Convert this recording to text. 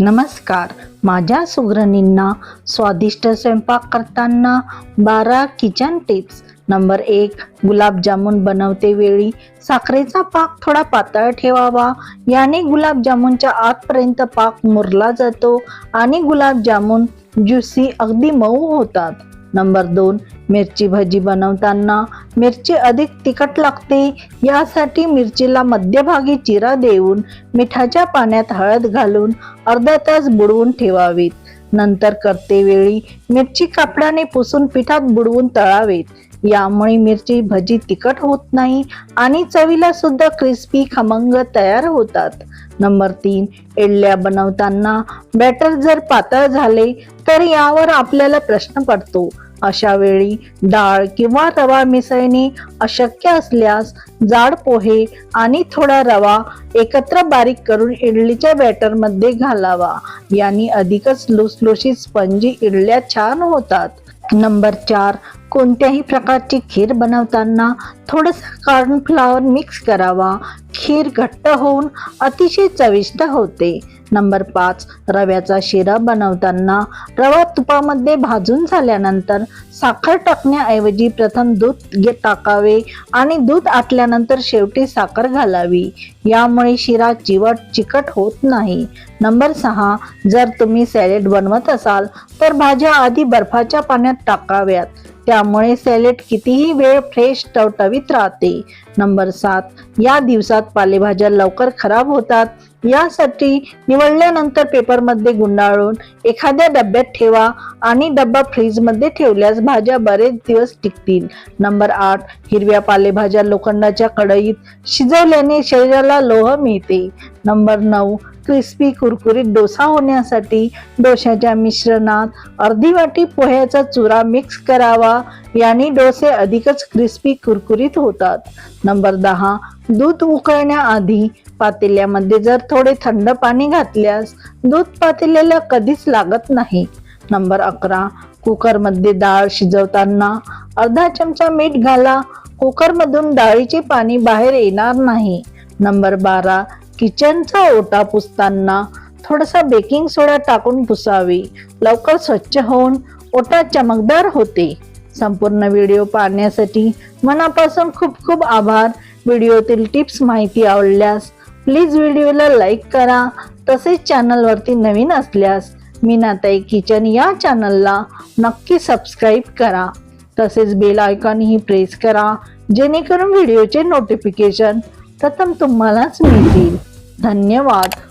नमस्कार. माझ्या सुगरणींना स्वादिष्ट स्वयंपाक करताना बारा किचन टिप्स नंबर एक गुलाबजामुन बनवते वेळी साखरेचा पाक थोडा पातळ ठेवावा. याने गुलाबजामुनच्या आतपर्यंत पाक मुरला जातो आणि गुलाबजामुन ज्युसी अगदी मऊ होतात. नंबर दोन मिरची भजी बनवताना मिरची अधिक तिखट लागते. यासाठी मिरचीला मध्यभागी चिरा देऊन मिठाच्या पाण्यात हळद घालून अर्धा तास बुडवून ठेवावीत. नंतर करते वेळी मिरची कापडाने पुसून पिठात बुडवून तळावेत. यामुळे मिरची भजी तिखट होत नाही आणि चवीला सुद्धा क्रिस्पी खमंग तयार होतात. नंबर तीन इडल्या बनवताना बॅटर जर पातळ झाले तर यावर आपल्याला प्रश्न पडतो अशा वेळी डाळ किंवा रवा मिसळणे अशक्य असल्यास जाड पोहे आणि थोडा रवा एकत्र बारीक करून इडलीच्या बॅटरमध्ये घालावा. यांनी अधिकच लुसलुशीत स्पंजी इडल्या छान होतात. नंबर चार कोणत्याही प्रकारची खीर बनवताना थोडंसं कॉर्नफ्लॉवर मिक्स करावा. खीर घट्ट होऊन अतिशय चविष्ट होते. नंबर पाच रव्याचा शिरा बनवताना रवा तुपामध्ये भाजून झाल्यानंतर साखर टाकण्याऐवजी प्रथम दूध टाकावे आणि दूध आटल्यानंतर शेवटी साखर घालावी. यामुळे शिरा चिवट चिकट होत नाही. नंबर सहा जर तुम्ही सॅलेड बनवत असाल तर भाज्या आधी बर्फाच्या पाण्यात टाकाव्यात. त्यामुळे सॅलेड कितीही वेळ फ्रेश टवटवीत राहते. नंबर सात या दिवसात पालेभाज्या लवकर खराब होतात. यासाठी निवडल्यानंतर पेपरमध्ये गुंडाळून एखाद्या डब्यात ठेवा आणि डब्बा फ्रीजमध्ये ठेवल्यास भाज्या बरेच दिवस टिकतील. नंबर आठ हिरव्या पालेभाज्या लोखंडाच्या कढईत शिजवल्याने शरीराला लोह मिळते. नंबर नऊ क्रिस्पी कुरकुरीत डोसा होण्यासाठी डोश्याच्या मिश्रणात अर्धी वाटी पोह्याचा चुरा मिक्स करावा. याने डोसे अधिकच क्रिस्पी कुरकुरीत होतात. नंबर दहा दूध उकळण्याआधी पातेल्यामध्ये जर थोडे थंड पाणी घातल्यास दूध पातेल्याला कधीच लागत नाही. नंबर अकरा कुकरमध्ये डाळ शिजवताना अर्धा चमचा मीठ घाला. कुकरमधून डाळीचे पाणी बाहेर येणार नाही. नंबर बारा किचनचा ओटा पुसताना थोडासा बेकिंग सोडा टाकून पुसावी. लवकर स्वच्छ होऊन ओटा चमकदार होते. संपूर्ण व्हिडिओ पाहण्यासाठी मनापासून खूप खूप आभार. व्हिडिओतील टिप्स माहिती आवडल्यास प्लीज व्हिडिओला लाईक करा. तसेच चॅनलवरती नवीन असल्यास मीनाताई किचन या चॅनलला नक्की सबस्क्राईब करा. तसेच बेल आयकॉनही प्रेस करा जेणेकरून व्हिडिओचे नोटिफिकेशन प्रथम तुम्हालाच मिळतील. धन्यवाद.